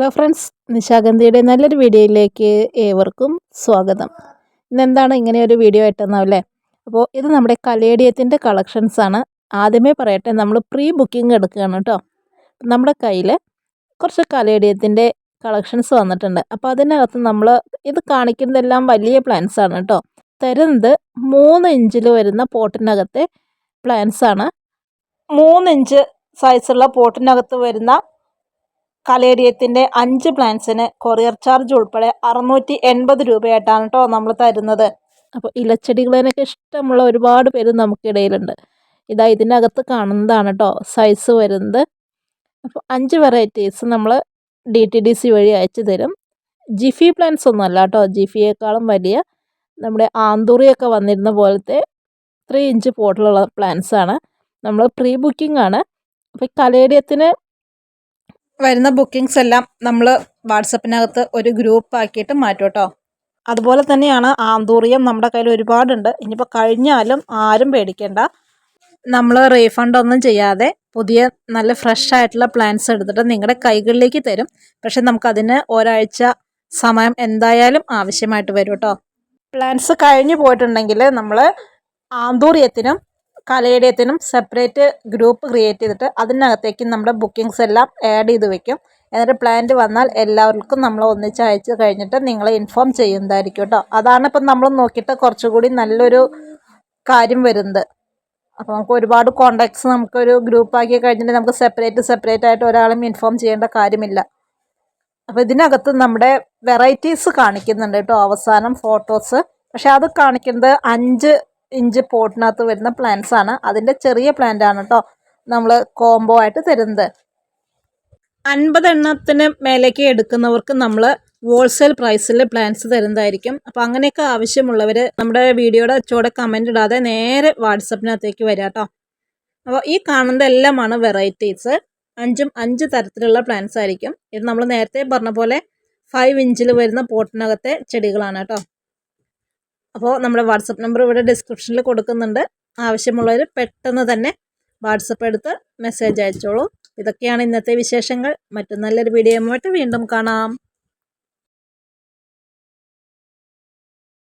Hello friends നിശാഗന്ധിയുടെ നല്ലൊരു വീഡിയോയിലേക്ക് ഏവർക്കും സ്വാഗതം. ഇന്നെന്താണ് ഇങ്ങനെ ഒരു വീഡിയോ ആയിട്ടെന്നാവല്ലേ? അപ്പോൾ ഇത് നമ്മുടെ കലേഡിയത്തിന്റെ കളക്ഷൻസാണ് ആദ്യമേ പറയട്ടെ നമ്മൾ പ്രീ ബുക്കിംഗ് എടുക്കുകയാണ് കേട്ടോ. നമ്മുടെ കയ്യിൽ കുറച്ച് കലേഡിയത്തിന്റെ കളക്ഷൻസ് വന്നിട്ടുണ്ട്. അപ്പോൾ അതിനകത്ത് നമ്മൾ ഇത് കാണിക്കുന്നതെല്ലാം വലിയ പ്ലാൻസ് ആണ് കേട്ടോ. തരുന്നത് മൂന്ന് ഇഞ്ചിൽ വരുന്ന പോട്ടിനകത്തെ പ്ലാൻസ് ആണ്. മൂന്ന് ഇഞ്ച് സൈസുള്ള പോട്ടിനകത്ത് വരുന്ന കലേഡിയത്തിന്റെ അഞ്ച് പ്ലാൻസിന് കൊറിയർ ചാർജ് ഉൾപ്പെടെ അറുന്നൂറ്റി എൺപത് രൂപയായിട്ടാണ് കേട്ടോ നമ്മൾ തരുന്നത്. അപ്പോൾ ഇലച്ചെടികളെനൊക്കെ ഇഷ്ടമുള്ള ഒരുപാട് പേര് നമുക്കിടയിലുണ്ട്. ഇതാ ഇതിനകത്ത് കാണുന്നതാണ് കേട്ടോ സൈസ് വരുന്നത്. അപ്പോൾ അഞ്ച് വെറൈറ്റീസ് നമ്മൾ ഡി ടി ഡി സി വഴി അയച്ചു തരും. ജിഫി പ്ലാന്റ്സ് ഒന്നുമല്ല കേട്ടോ ജിഫിയേക്കാളും വലിയ. നമ്മുടെ ആന്തൂറിയൊക്കെ വന്നിരുന്ന പോലത്തെ ത്രീ ഇഞ്ച് പോട്ടിലുള്ള ആണ്. നമ്മൾ പ്രീ ബുക്കിംഗ് ആണ് അപ്പോൾ കലേഡിയത്തിന് വരുന്ന ബുക്കിങ്സ് എല്ലാം നമ്മൾ വാട്സപ്പിനകത്ത് ഒരു ഗ്രൂപ്പ് ആക്കിയിട്ട് മാറ്റും കേട്ടോ. അതുപോലെ തന്നെയാണ് ആന്തൂറിയം നമ്മുടെ കയ്യിൽ ഒരുപാടുണ്ട്. ഇനിയിപ്പോൾ കഴിഞ്ഞാലും ആരും പേടിക്കേണ്ട. നമ്മൾ റീഫണ്ട് ഒന്നും ചെയ്യാതെ പുതിയ നല്ല ഫ്രഷ് ആയിട്ടുള്ള പ്ലാൻസ് എടുത്തിട്ട് നിങ്ങളുടെ കൈകളിലേക്ക് തരും. പക്ഷെ നമുക്കതിന് ഒരാഴ്ച സമയം എന്തായാലും ആവശ്യമായിട്ട് വരും കേട്ടോ. പ്ലാൻസ് കഴിഞ്ഞു പോയിട്ടുണ്ടെങ്കിൽ നമ്മൾ ആന്തൂറിയത്തിനും കലേഡിയത്തിനും സെപ്പറേറ്റ് ഗ്രൂപ്പ് ക്രിയേറ്റ് ചെയ്തിട്ട് അതിനകത്തേക്ക് നമ്മുടെ ബുക്കിങ്സ് എല്ലാം ആഡ് ചെയ്ത് വെക്കും. എന്നിട്ട് പ്ലാന്റ് വന്നാൽ എല്ലാവർക്കും നമ്മൾ ഒന്നിച്ച് അയച്ച് കഴിഞ്ഞിട്ട് നിങ്ങളെ ഇൻഫോം ചെയ്യുന്നതായിരിക്കും കേട്ടോ അതാണ് ഇപ്പം നമ്മൾ നോക്കിയിട്ട് കുറച്ചുകൂടി നല്ലൊരു കാര്യം വരുന്നത്. അപ്പോൾ നമുക്ക് ഒരുപാട് കോണ്ടാക്ട്സ് നമുക്കൊരു ഗ്രൂപ്പ് ആക്കി കഴിഞ്ഞിട്ട് നമുക്ക് സെപ്പറേറ്റ് സെപ്പറേറ്റ് ആയിട്ട് ഒരാളും ഇൻഫോം ചെയ്യേണ്ട കാര്യമില്ല. അപ്പോൾ ഇതിനകത്ത് നമ്മുടെ വെറൈറ്റീസ് കാണിക്കുന്നുണ്ട് കേട്ടോ അവസാനം ഫോട്ടോസ് പക്ഷെ അത് കാണിക്കുന്നത് അഞ്ച് ഇഞ്ച് പോട്ടിനകത്ത് വരുന്ന പ്ലാന്റ്സ് ആണ്. അതിന്റെ ചെറിയ പ്ലാന്റ് ആണ് കേട്ടോ നമ്മൾ കോംബോ ആയിട്ട് തരുന്നത്. അൻപത് എണ്ണത്തിന് മേലേക്ക് എടുക്കുന്നവർക്ക് നമ്മൾ ഹോൾസെയിൽ പ്രൈസിൽ പ്ലാൻസ് തരുന്നതായിരിക്കും. അപ്പോൾ അങ്ങനെയൊക്കെ ആവശ്യമുള്ളവർ നമ്മുടെ വീഡിയോയുടെ ചുവടെ കമന്റ് ഇടാതെ നേരെ വാട്സപ്പിനകത്തേക്ക് വരിക കേട്ടോ അപ്പോൾ ഈ കാണുന്ന എല്ലാമാണ് വെറൈറ്റീസ് അഞ്ചും അഞ്ച് തരത്തിലുള്ള പ്ലാന്റ്സ് ആയിരിക്കും. ഇത് നമ്മൾ നേരത്തെ പറഞ്ഞ പോലെ ഫൈവ് ഇഞ്ചിൽ വരുന്ന പോട്ടിനകത്തെ ചെടികളാണ് കേട്ടോ അപ്പോൾ നമ്മുടെ വാട്സപ്പ് നമ്പർ ഇവിടെ ഡിസ്ക്രിപ്ഷനിൽ കൊടുക്കുന്നുണ്ട്. ആവശ്യമുള്ളവർ പെട്ടെന്ന് തന്നെ വാട്സപ്പ് എടുത്ത് മെസ്സേജ് അയച്ചോളൂ. ഇതൊക്കെയാണ് ഇന്നത്തെ വിശേഷങ്ങൾ. മറ്റു നല്ലൊരു വീഡിയോയുമായിട്ട് വീണ്ടും കാണാം.